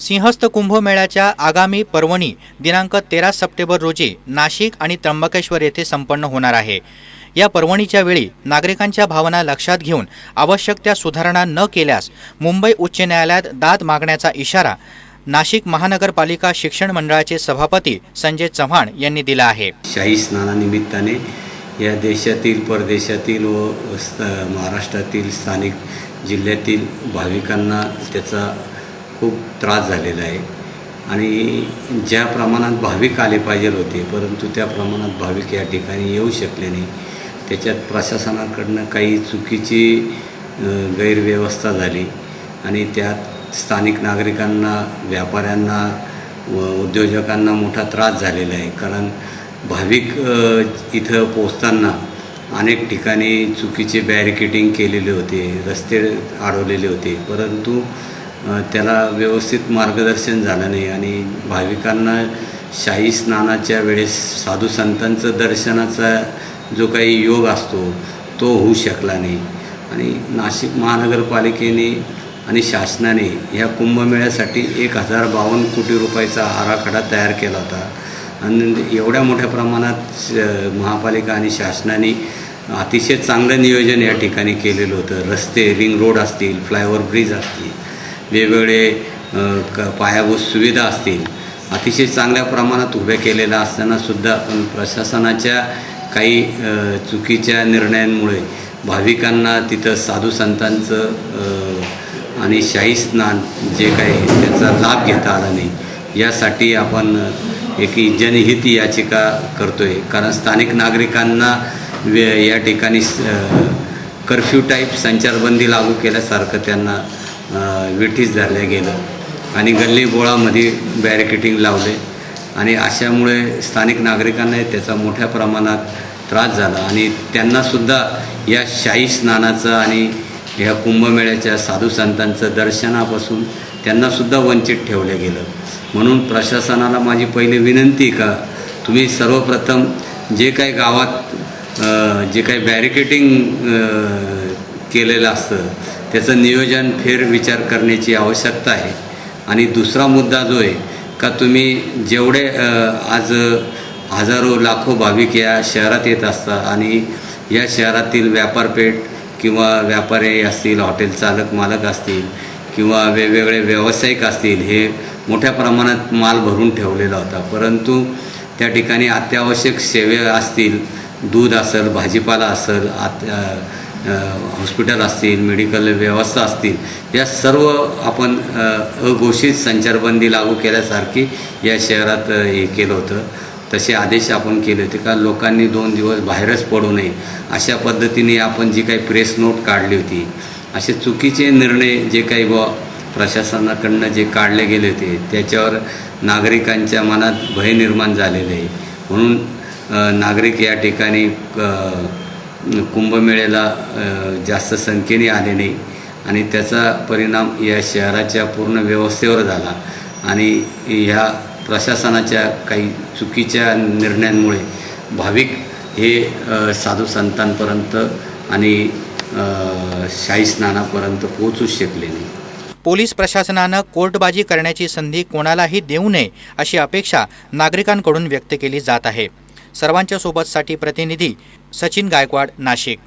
सिंहस्थ कुंभमेळ्याच्या आगामी पर्वणी दिनांक तेरा सप्टेंबर रोजी नाशिक आणि त्र्यंबकेश्वर येथे संपन्न होणार आहे. या पर्वणीच्या वेळी नागरिकांच्या भावना लक्षात घेऊन आवश्यक त्या सुधारणा न केल्यास मुंबई उच्च न्यायालयात दाद मागण्याचा इशारा नाशिक महानगरपालिका शिक्षण मंडळाचे सभापती संजय चव्हाण यांनी दिला आहे. शाही स्नानानिमित्ताने या देशातील परदेशातील व महाराष्ट्रातील स्थानिक जिल्ह्यातील भाविकांना त्याचा खूप त्रास झालेला आहे. आणि ज्या प्रमाणात भाविक आले पाहिजे होते परंतु त्या प्रमाणात भाविक या ठिकाणी येऊ शकले नाही. त्याच्यात प्रशासनाकडनं काही चुकीची गैरव्यवस्था झाली आणि त्यात स्थानिक नागरिकांना व्यापाऱ्यांना व उद्योजकांना मोठा त्रास झालेला आहे. कारण भाविक इथं पोचताना अनेक ठिकाणी चुकीचे बॅरिकेटिंग केलेले होते रस्ते अडवलेले होते. परंतु त्याला व्यवस्थित मार्गदर्शन झालं नाही आणि भाविकांना शाही स्नानाच्या वेळेस साधू संतांचं दर्शनाचा जो काही योग असतो तो होऊ शकला नाही. आणि नाशिक महानगरपालिकेने आणि शासनाने ह्या कुंभमेळ्यासाठी एक हजार बावन्न कोटी रुपयाचा आराखडा तयार केला होता. आणि एवढ्या मोठ्या प्रमाणात श- महापालिका आणि शासनाने अतिशय चांगलं नियोजन या ठिकाणी केलेलं होतं. रस्ते रिंग रोड असतील फ्लायओव्हर ब्रिज असतील वेगवेगळे क पायाभूत सुविधा असतील. अतिशय चांगल्या प्रमाणात उभ्या केलेल्या असतानासुद्धा पण प्रशासनाच्या काही चुकीच्या निर्णयांमुळे भाविकांना तिथं साधू संतांचं आणि शाही स्नान जे काही त्याचा लाभ घेता आला नाही. यासाठी आपण एक जनहित याचिका करतो आहे कारण स्थानिक नागरिकांना वे या ठिकाणी कर्फ्यू टाईप संचारबंदी लागू केल्यासारखं त्यांना विटीस झाल्या गेलं आणि गल्ली बोळामध्ये बॅरिकेटिंग लावले. आणि अशामुळे स्थानिक नागरिकांना त्याचा मोठ्या प्रमाणात त्रास झाला. आणि त्यांनासुद्धा या शाही स्नानाचं आणि ह्या कुंभमेळ्याच्या साधू संतांचं दर्शनापासून त्यांनासुद्धा वंचित ठेवलं गेलं. म्हणून प्रशासनाला माझी पहिली विनंती का तुम्ही सर्वप्रथम जे काही गावात जे काही बॅरिकेटिंग केलेलं असतं त्याचं नियोजन फेर विचार करण्याची आवश्यकता आहे. आणि दुसरा मुद्दा जो आहे का तुम्ही जेवढे आज हजारो लाखो भाविक या शहरात येत असतात आणि या शहरातील व्यापारपेठ किंवा व्यापारी असतील हॉटेल चालक मालक असतील किंवा वेगवेगळे व्यावसायिक असतील हे मोठ्या प्रमाणात माल भरून ठेवलेला होता. परंतु त्या ठिकाणी अत्यावश्यक सेवे असतील दूध असेल भाजीपाला असेल आत हॉस्पिटल असतील मेडिकल व्यवस्था असतील या सर्व आपण अघोषित संचारबंदी लागू केल्यासारखी या शहरात हे केलं होतं. तसे आदेश आपण केले होते का लोकांनी दोन दिवस बाहेरच पडू नये. अशा पद्धतीने आपण जी काही प्रेस नोट काढली होती असे चुकीचे निर्णय जे काही व प्रशासनाकडनं जे काढले गेले होते त्याच्यावर नागरिकांच्या मनात भय निर्माण झालेले आहे. म्हणून नागरिक या ठिकाणी कुंभमेळ्याला जास्त संख्येने आले नाही. आणि त्याचा परिणाम या शहराच्या पूर्ण व्यवस्थेवर झाला. आणि ह्या प्रशासनाच्या काही चुकीच्या निर्णयांमुळे भाविक हे साधू संतांपर्यंत आणि शाही स्नानापर्यंत पोहोचूच शकले नाही. पोलीस प्रशासनानं कोर्टबाजी करण्याची संधी कोणालाही देऊ नये अशी अपेक्षा नागरिकांकडून व्यक्त केली जात आहे. सर्वांच्या सोबतसाठी प्रतिनिधी सचिन गायकवाड नाशिक.